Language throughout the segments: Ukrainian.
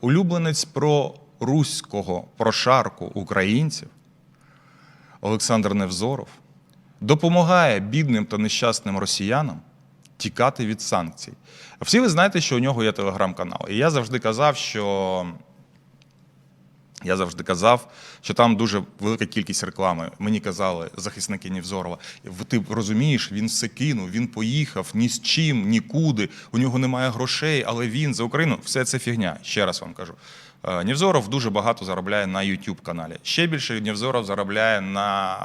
улюбленець про руського прошарку українців Олександр Невзоров допомагає бідним та нещасним росіянам тікати від санкцій. Всі ви знаєте, що у нього є телеграм-канал. І я завжди казав, що я завжди казав, що там дуже велика кількість реклами. Мені казали захисники Нівзорова. Ти розумієш, він все кинув, він поїхав ні з чим, нікуди. У нього немає грошей, але він за Україну все це фігня. Ще раз вам кажу. Е, Нівзоров дуже багато заробляє на youtube каналі. Ще більше Нівзоров заробляє на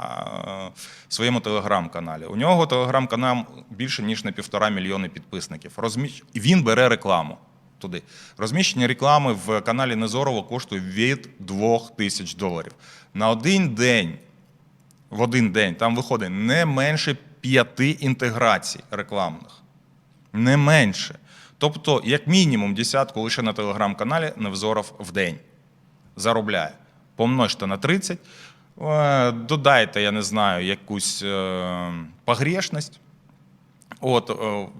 е, своєму телеграм-каналі. У нього телеграм-канал більше ніж на півтора мільйони підписників. Розміщ... Він бере рекламу туди. Розміщення реклами в каналі Незорова коштує від 2 тисяч доларів. На один день, в один день там виходить не менше п'яти інтеграцій рекламних. Не менше. Тобто, як мінімум, десятку лише на телеграм-каналі Невзоров в день заробляє. Помножте на 30, е, додайте, я не знаю, якусь е, погрешність. От,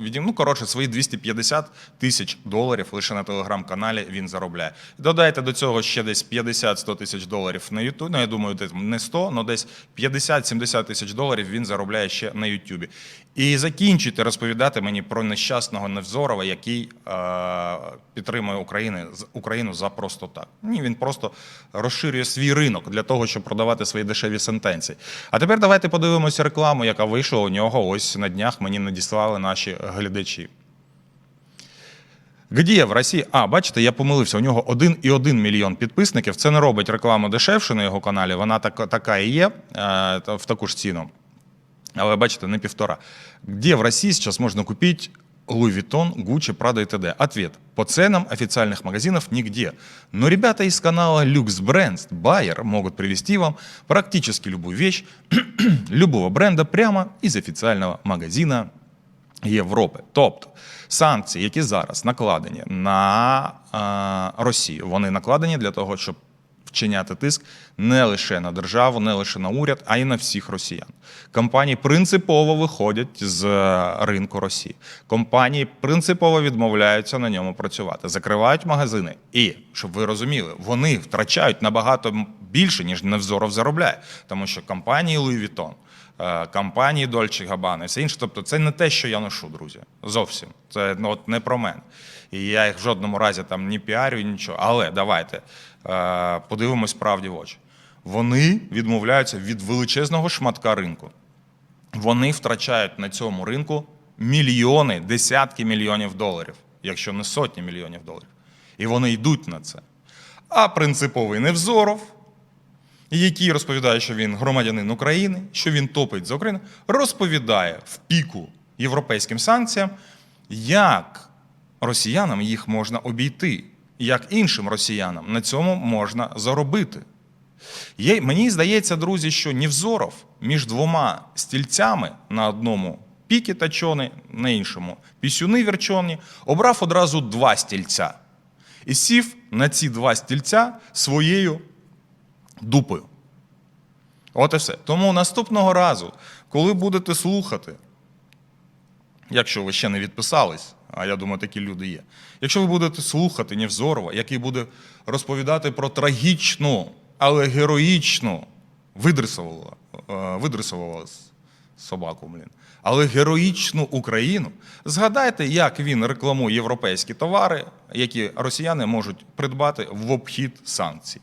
відім, ну, коротше, свої 250 тисяч доларів лише на телеграм-каналі він заробляє. Додайте до цього ще десь 50-100 тисяч доларів на Ютубі. Ну, я думаю, не 100, але десь 50-70 тисяч доларів він заробляє ще на Ютубі. І закінчуйте розповідати мені про нещасного Невзорова, який е, підтримує Україну, Україну за просто так. Ні, він просто розширює свій ринок для того, щоб продавати свої дешеві сентенції. А тепер давайте подивимося рекламу, яка вийшла у нього ось на днях. Мені надіслали наші глядачі. Где в Росії? А, бачите, я помилився. У нього 1,1 мільйон підписників. Це не робить рекламу дешевше на його каналі. Вона така, така і є е, в таку ж ціну. Але бачите, не півтора. Где в России сейчас можно купить Louis Vuitton, Gucci, Prada и т.д.? Ответ. По ценам официальных магазинов нигде. Но ребята из канала Lux Brands Bayer могут привезти вам практически любую вещь любого бренда прямо из официального магазина Європи. Тобто санкції, які зараз накладені на е, Росію, вони накладені для того, щоб вчиняти тиск не лише на державу, не лише на уряд, а й на всіх росіян. Компанії принципово виходять з е, ринку Росії. Компанії принципово відмовляються на ньому працювати, закривають магазини. І щоб ви розуміли, вони втрачають набагато більше, ніж Невзоров заробляє, тому що компанії Louis Vuitton, компанії Dolce Gabbana і все інше. Тобто, це не те, що я ношу, друзі. Зовсім. Це ну, от не про мене. І я їх в жодному разі там ні піарю, нічого. Але давайте е, подивимось правді в очі. Вони відмовляються від величезного шматка ринку. Вони втрачають на цьому ринку мільйони, десятки мільйонів доларів, якщо не сотні мільйонів доларів. І вони йдуть на це. А принциповий Невзоров, який розповідає, що він громадянин України, що він топить за Україну, розповідає в піку європейським санкціям, як росіянам їх можна обійти, як іншим росіянам на цьому можна заробити. Є, мені здається, друзі, що Нівзоров між двома стільцями на одному піки точони, на іншому пісюни верчоні, обрав одразу два стільця і сів на ці два стільця своєю дупою. От і все. Тому наступного разу, коли будете слухати, якщо ви ще не відписались, а я думаю, такі люди є. Якщо ви будете слухати Нєвзорова, який буде розповідати про трагічну, але героїчну, видрисувала, е, собаку, блін, але героїчну Україну, згадайте, як він рекламує європейські товари, які росіяни можуть придбати в обхід санкцій.